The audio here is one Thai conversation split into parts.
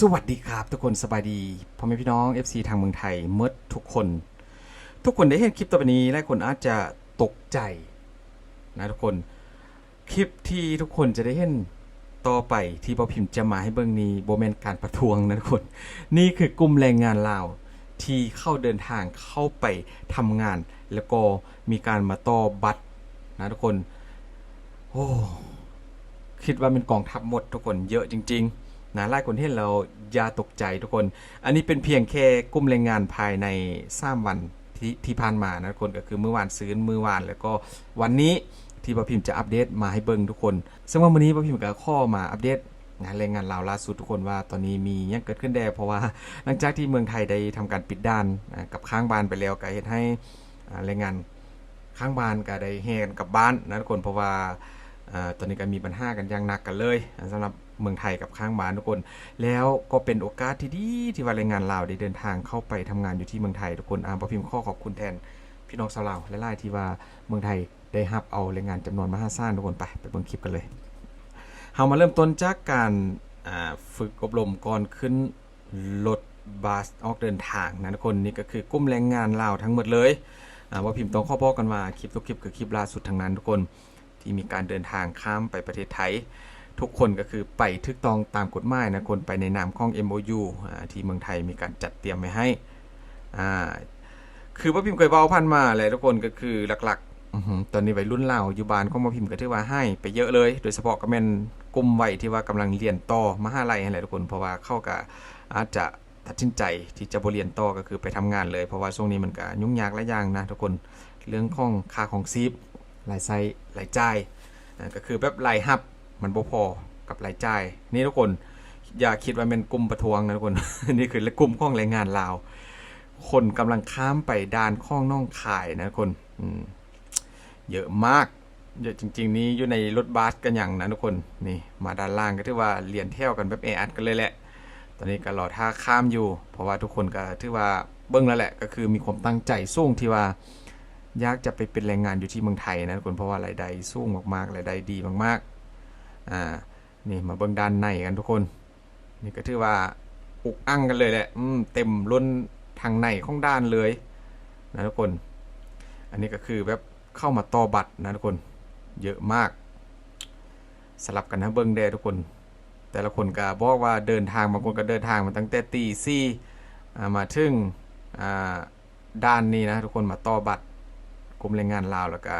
สวัสดีครับ ทุกคนสบายดีพ่อแม่พี่น้อง FC ทางเมืองไทยเมื่อทุกคน ทุกคนได้เห็นคลิปต่อไปนี้หลายคนอาจจะตกใจนะทุกคนคลิปที่ทุกคนจะได้เห็นต่อไปที่พ่อพิมพ์จะมาให้เบิ่งนี้โบเมนการประท้วงนะทุกคน นี่คือกลุ่มแรงงานลาวที่เข้าเดินทางเข้าไปทำงาน แล้วก็มีการมาต่อบัตรนะทุกคนโอ้คิดว่าเป็นกองทัพหมดทุกคนเยอะจริง ๆ นะหลายคนเห็นเราอย่าตกใจทุกคน อันนี้เป็นเพียงแค่กลุ่มแรงงานภายใน3วันที่ที่ผ่านมานะทุกคนก็คือเมื่อวานซื้อเมื่อวานแล้วก็วันนี้ที่ป้าพิมพ์จะอัปเดตมาให้เบิ่งทุกคนซึ่งว่าวันนี้ป้าพิมพ์ก็ข้อมาอัปเดตงานแรงงานลาวล่าสุดทุกคนว่าตอนนี้มียังเกิดขึ้นแด่เพราะว่าหลังจากที่เมืองไทยได้ทำการปิดด่านกับข้างบ้านไปแล้วก็เฮ็ดให้แรงงานข้างบ้านก็ได้แห่กันกลับบ้านนะทุกคนเพราะว่า ตอนนี้ก็มีปัญหากันอย่างหนักกันเลยอ่าสำหรับเมืองไทยกับข้างบ้านทุกคน แล้วก็เป็นโอกาสที่ดีที่ว่าแรงงานลาวได้เดินทางเข้าไปทำงานอยู่ที่เมืองไทยทุกคนอาร์มประพิมพ์ข้อขอบคุณแทนพี่น้องชาวลาวและหลายๆที่ว่าเมืองไทยได้รับเอาแรงงานจำนวนมหาศาลทุกคนไปไปเบิ่งคลิปกันเลยเฮามาเริ่มต้นจากการฝึกอบรมก่อนขึ้นรถบัสออกเดินทางนะทุกคนนี่ก็คือกลุ่มแรงงานลาวทั้งหมดเลยอ่าว่าพิมพ์ต้องข้อบอกกันว่าคลิปทุกคลิปคือคลิปล่าสุดทั้งนั้นทุกคน ที่มีการเดินทางข้ามไปประเทศไทย ทุกคนก็คือไปทึกตองตามกฎหมายนะคนไปในนามของ MOU ที่เมืองไทยมีการจัดเตรียมไว้ให้อ่าคือว่าพิมพ์เคยเบาพันมาเลยทุกคนก็คือหลักๆตอนนี้วัยรุ่นเราอยู่บ้านของมาพิมพ์ก็ถือว่าให้ไปเยอะเลย โดยเฉพาะก็แม่นกลุ่มวัยที่ว่ากำลังเรียนต่อมหาลัยอะไรทุกคนเพราะว่าเข้ากับอาจจะตัดสินใจที่จะบเรียนต่อก็คือไปทำงานเลย เพราะว่าช่วงนี้มันก็ยุ่งยากหลายอย่างนะทุกคนเรื่องของค่าของซีฟ รายไซรายจ่ายก็คือแบบรายรับมันบ่พอกับรายจ่าย นี่ทุกคนอย่าคิดว่าเป็นกลุ่มประท้วงนะทุกคน นี่คือกลุ่มข้องแรงงานลาว คนกำลังข้ามไปด้านข้องน่องขายนะทุกคนเยอะมากเยอะจริง ๆ นี้อยู่ในรถบัสกันอย่างนะทุกคนนี่มาด้านล่างก็ถือว่าเรียนเที่ยวกันแบบแออัดกันเลยแหละ ตอนนี้ก็รอท่าข้ามอยู่ เพราะว่าทุกคนก็ถือว่าเบิ้งแล้วแหละ ก็คือมีความตั้งใจสูงที่ว่า ยากจะไปเป็นแรงงานอยู่ที่เมืองไทยนะทุกคนเพราะว่ารายได้สูงมากๆรายได้ดีมากๆอ่านี่มาเบิ่งด้านในกันทุกคน นี่ก็ถือว่าอุกอั้งกันเลยแหละอืมเต็มล้นทางในของด้านเลยนะทุกคน อันนี้ก็คือแบบเข้ามาต่อบัตรนะทุกคนเยอะมาก สลับกันนะเบิ่งแดทุกคน แต่ละคนก็บอกว่าเดินทางบางคนก็เดินทางมาตั้งแต่ตีสี่มาถึงอ่าด้านนี้นะทุกคนมาต่อบัตร กรมแรงงานลาวแล้วก็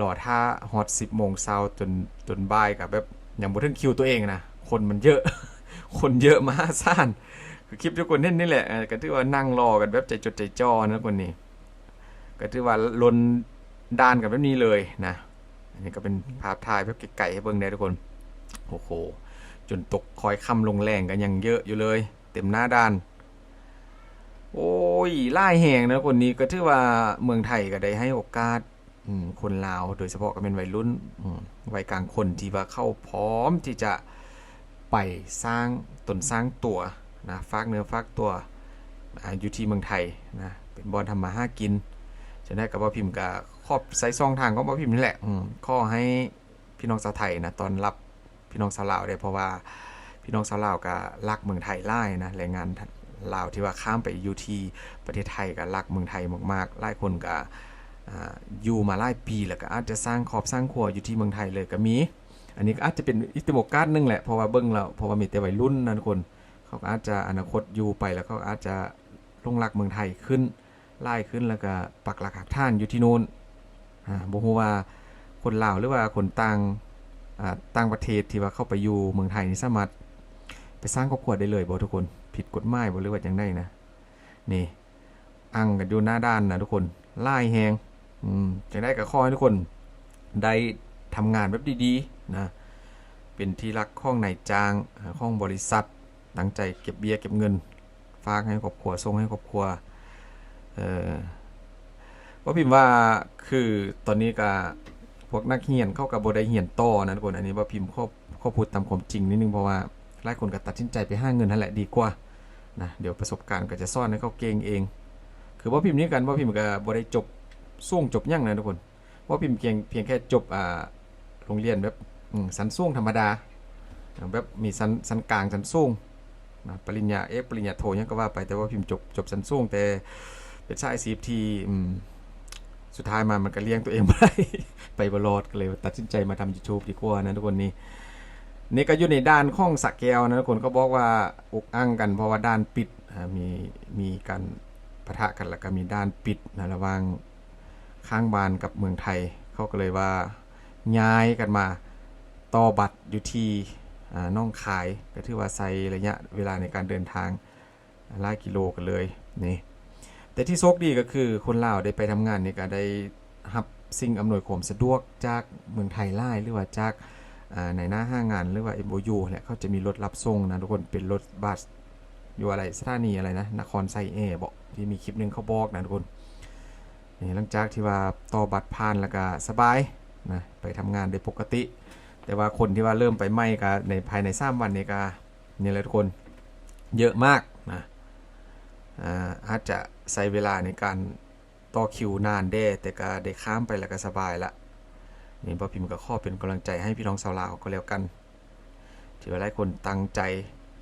รอท่าฮอต10โมงเช้าจนจนบ่ายกับแบบอย่างบ่ถึงคิวตัวเองนะคนมันเยอะ คนเยอะมหาศาลคือคลิปทุกคนเห็นนี่แหละก็ถือว่านั่งรอกันแบบใจจดใจจ่อนะคนนี้ ก็ถือว่าลนด้านกันแบบนี้เลยนะอันนี้ก็เป็นภาพถ่ายแบบไกลๆให้เบิ่งได้ทุกคนโอ้โหจนตกคอยค่ำลงแรงกันยังเยอะอยู่เลย เต็มหน้าด้าน โอ้ยไล่แหงนะคนนี้ก็ถือว่าเมืองไทยก็ได้ให้โอกาสคนลาวโดยเฉพาะก็เป็นวัยรุ่นวัยกลางคนที่ว่าเข้าพร้อมที่จะไปสร้างตนสร้างตัวนะฝากเนื้อฝากตัวอายู่ที่เมืองไทยนะเป็นบอลทำมาห้ากินจะได้กับว่าพิมพ์กับครอบไซซองทางก็ว่าพิมพ์นี่แหละข้อให้พี่น้องชาวไทยนะตอนรับพี่น้องชาวลาวได้เพราะว่าพี่น้องชาวลาวก็รักเมืองไทยไล่นะแรงงาน ลาวที่ว่าข้ามไปอยู่ที่ประเทศไทยก็รักเมืองไทยมากๆหลายคนก็อ่าอยู่มาหลายปีแล้วก็อาจจะสร้างครอบสร้างครัวอยู่ที่เมืองไทยเลยก็มี อันนี้ก็อาจจะเป็นอิทธิโอกาสหนึงแหละเพราะว่าเบิ่งแล้วเพราะว่ามีแต่วัยรุ่นนะทุกคน เขาก็อาจจะอนาคตอยู่ไปแล้วเขาอาจจะลงรักเมืองไทยขึ้นไล่ขึ้นแล้วก็ปักหลักหักฐานอยู่ที่โน่นอ่าบ่ฮู้ว่าคนลาวหรือว่าคนต่างต่างประเทศที่ว่าเข้าไปอยู่เมืองไทยนี่สามารถไปสร้างครอบครัวได้เลยบ่ทุกคน ผิดกฎหมายบ่หรือว่าจังไดนะนี่อังกันอยู่หน้าด้านนะทุกคนไล่แหงอืมจังได้กับข้อให้ทุกคนได้ทำงานแบบดีๆนะเป็นที่รักข้องนายจ้างข้องบริษัทตั้งใจเก็บเบียร์เก็บเงินฝากให้ครอบครัวส่งให้ครอบครัวเออว่าพิมพ์ว่าคือตอนนี้ก็พวกนักเรียนเข้ากับบได้เรียนต่อนะทุกคนอันนี้ว่าพิมพ์ข้อข้อพูดตามความจริงนิดนึงเพราะว่าหลายคนก็ตัดสินใจไปห้าเงินนั่นแหละดีกว่า นะเดี๋ยวประสบการณ์ก็จะซ่อนให้เขาเก่งเอง คือว่าพิมพ์นี้กันว่าพิมพ์ก็บ่ได้จบส่วงจบยั่งนะทุกคนว่าพิมพ์เพียงเพียงแค่จบอ่าโรงเรียนแบบสันส่วงธรรมดาแบบมีสันสันกลางสันส่วงนะปริญญาเอกปริญญาโทยังก็ว่าไปแต่ว่าพิมพ์จบจบสันสูงแต่เป็นสายซีฟทีอืมสุดท้ายมามันก็เลี้ยงตัวเองไม่ได้ไปบรอดก็เลยตัดสินใจมาทำ YouTube ดีกว่านะทุกคนนี่ นี่ก็อยู่ในด้านข้องสักแก้วนะทุกคนก็บอกว่าอกอั้งกันเพราะว่าด้านปิดมีมีการปะทะกันแล้วก็มีด้านปิดนะระหว่างข้างบานกับเมืองไทย เขาก็เลยว่าย้ายกันมาต่อบัตรอยู่ที่อ่าน้องคายก็ถือว่าใช้ระยะเวลาในการเดินทางหลายกิโลกันเลยนี่แต่ที่โชคดีก็คือคนลาวได้ไปทำงานนี่ก็ได้รับสิ่งอำนวยความสะดวกจากเมืองไทยไล่หรือว่าจาก ในหน้าห้างงานหรือว่า MOU แหละเขาจะมีรถรับส่งนะทุกคนเป็นรถบัสอยู่อะไรสถานีอะไรนะนครไซเอบอกที่มีคลิปหนึ่งเขาบอกนะทุกคนนี่หลังจากที่ว่าต่อบัตรผ่านแล้วก็สบายนะไปทำงานได้ปกติ แต่ว่าคนที่ว่าเริ่มไปไหม้ก็ในภายใน3วันนี้ก็นี่เลยทุกคนเยอะมากนะอาอาจจะใช้เวลาในการต่อคิวนานเด้แต่ก็ได้ข้ามไปแล้วก็สบายละ นี่บ่พิมพ์ก็ข้อเป็นกำลังใจให้พี่น้องชาวลาวก็แล้วกันที่ว่าหลายคนตั้งใจ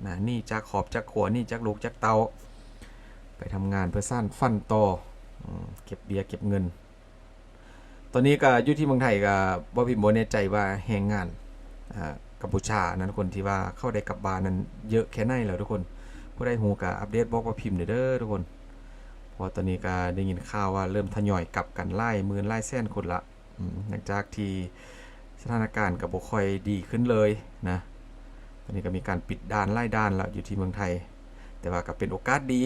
นะนี่จากขอบจากขัวนี่จากลูกจากเตา ไปทำงานเพื่อสร้างฟันต่อเก็บเบียร์เก็บเงิน ตอนนี้ก็อยู่ที่เมืองไทยก็บ่พิมพ์บ่แน่ใจว่าแรงงานกัมพูชานั้นคนที่ว่าเข้าได้กลับบ้านนั้นเยอะแค่ไหนแล้วทุกคนผู้ได้หูกะอัปเดตบอกว่าพิมพ์เด้อทุกคนเพราะตอนนี้ก็ได้ยินข่าวว่าเริ่มทยอยกลับกันไล่มื่นไล่แสนคนละ หลังจากที่สถานการณ์กับบุคอยดีขึ้นเลยนะตอนนี้ก็มีการปิดด่านไล่ด่านแล้วอยู่ที่เมืองไทย แต่ว่าก็เป็นโอกาสดี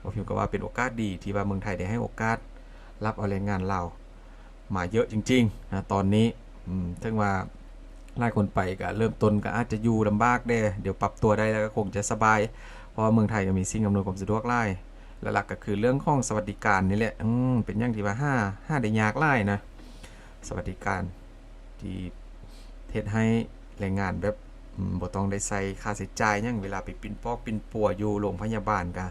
ผมพิมพ์ก็ว่าเป็นโอกาสดีที่ว่าเมืองไทยได้ให้โอกาสรับเอาแรงงานเรามาเยอะจริงๆนะตอนนี้อืมถึงว่าไล่คนไปก็เริ่มต้นก็อาจจะอยู่ลำบากเด้เดี๋ยวปรับตัวได้แล้วก็คงจะสบาย เพราะเมืองไทยก็มีสิ่งอำนวยความสะดวกหลายและหลักก็คือเรื่องของสวัสดิการนี่แหละเป็นอย่างที่ว่าห้าห้าได้ยากหลายนะ สวัสดิการ ที่เฮ็ดให้แรงงานแบบบ่ต้องได้ใส่ค่าใช้จ่ายยังเวลาไปปินปอกปินปัวอยู่โรงพยาบาลก็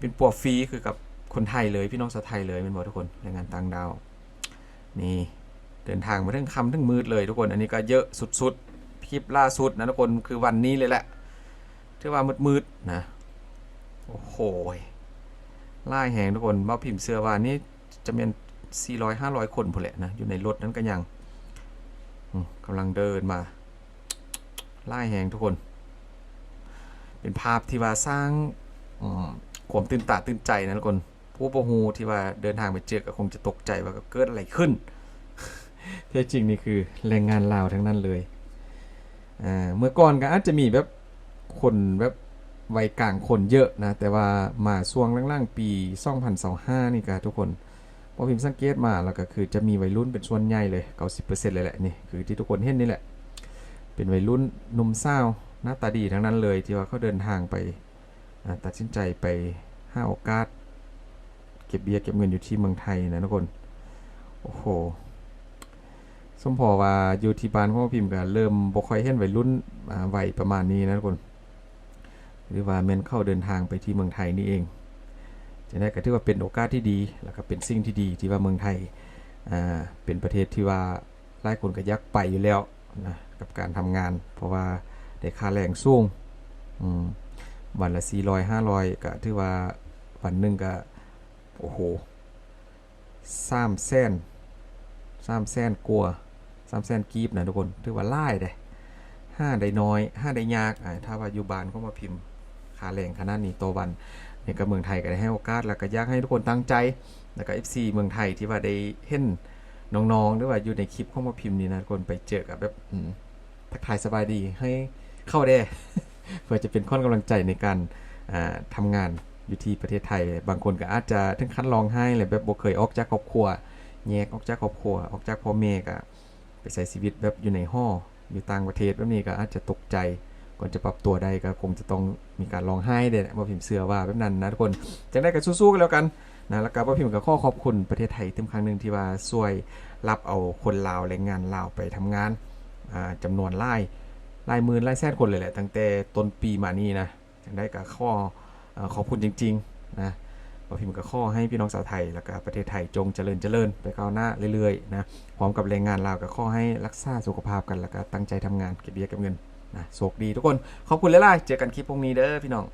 ปินปัวฟรีคือกับคนไทยเลยพี่น้องชาวไทยเลยแม่นบ่ทุกคนแรงงานต่างดาว นี่เดินทางมาทั้งค่ำทั้งมืดเลยทุกคน อันนี้ก็เยอะสุดๆคลิปล่าสุดนะทุกคนคือวันนี้เลยแหละที่ว่ามืดๆนะโอ้โหไล่แหงทุกคนมาพิมพ์เสื้อว่านี่จะเป็น 400 500 คนพอแหละนะ อยู่ในรถนั้นก็ยังกำลังเดินมาไล่แหงทุกคน เป็นภาพที่ว่าสร้างอืมความตื่นตาตื่นใจนะทุกคน ผู้ประหูที่ว่าเดินทางไปเจอก็คงจะตกใจว่าเกิดอะไรขึ้นแท้จริงนี่คือแรงงานลาวทั้งนั้นเลยเมื่อก่อนก็อาจจะมีแบบคนแบบวัยกลางคนเยอะนะ แต่ว่ามาช่วงล่างๆปี 2025 นี่ก็ทุกคน พอพิมพ์สังเกตมาแล้วก็คือจะมีวัยรุ่นเป็นส่วนใหญ่เลย90%เลยแหละนี่คือที่ทุกคนเห็นนี่แหละ เป็นวัยรุ่นหนุ่มสาวหน้าตาดีทั้งนั้นเลยที่ว่าเขาเดินทางไปตัดสินใจไปห้าโอกาส เก็บเบียร์เก็บเงินอยู่ที่เมืองไทยนะทุกคน โอ้โหสมพอว่าอยู่ที่บ้านของพิมพ์ก็เริ่มบ่ค่อยเห็นวัยรุ่นวัยประมาณนี้นะทุกคน หรือว่าแม่นเข้าเดินทางไปที่เมืองไทยนี่เอง จะได้ก็ถือว่าเป็นโอกาสที่ดี แล้วก็เป็นสิ่งที่ดีที่ว่าเมืองไทยอ่าเป็นประเทศที่ว่าหลายคนก็ยักไปอยู่แล้วนะกับการทำงาน เพราะว่าได้ค่าแรงสูงอืมวันละ400 500ก็ถือว่าวันหนึงก็โอ้โห3แสน3แสนกลัว่า3แสนกีบนะทุกคนถือว่าหลายเด้ห้าได้น้อยห้าได้ยากอ่าถ้าว่าอยู่บ้านก็มาพิมพ์ค่าแรงขนาดนี้ต่อวัน เนี่ยก็เมืองไทยก็ได้ให้โอกาสแล้วก็อยากให้ทุกคนตั้งใจ แล้วก็ FC เมืองไทยที่ว่าได้เห็นน้องๆหรือว่าอยู่ในคลิปข้ามาพิมพ์นี่นะคนไปเจอกับแบบทักทายสบายดีให้เข้าได้เพื่อจะเป็นข้อกำลังใจในการอ่าทำงานอยู่ที่ประเทศไทย บางคนก็อาจจะถึงขั้นร้องไห้เลยแบบบ่เคยออกจากครอบครัวแยกออกจากครอบครัว ออกจากพ่อแม่ก็ไปใช้ชีวิตแบบอยู่ในห้ออยู่ต่างประเทศแบบนี้ก็อาจจะตกใจ ก่อนจะปรับตัวได้ก็คงจะต้องมีการร้องไห้เด็ดว่าพิมพ์เสือว่าแบบนั้นนะทุกคนจะได้กันสู้ๆกันแล้วกันนะแล้วก็ว่าพิมพ์กับข้อขอบคุณประเทศไทยเต็มครั้งหนึ่งที่ว่าช่วยรับเอาคนลาวแรงงานลาวไปทำงานอ่าจำนวนไล่ไล่หมื่นไล่แสนคนเลยแหละตั้งแต่ต้นปีมานี้นะจะได้กับข้อขอบคุณจริงๆนะว่าพิมพ์กับข้อให้พี่น้องชาวไทย แล้วก็ประเทศไทยจงเจริญเจริญไปก้าวหน้าเรื่อยๆนะพร้อมกับแรงงานลาวกับข้อให้รักษาสุขภาพกันแล้วก็ตั้งใจทำงานเก็บเบี้ยเก็บเงิน นะโชคดีทุกคน ขอบคุณหลายๆเจอกันคลิปพรุ่งนี้เด้อพี่น้อง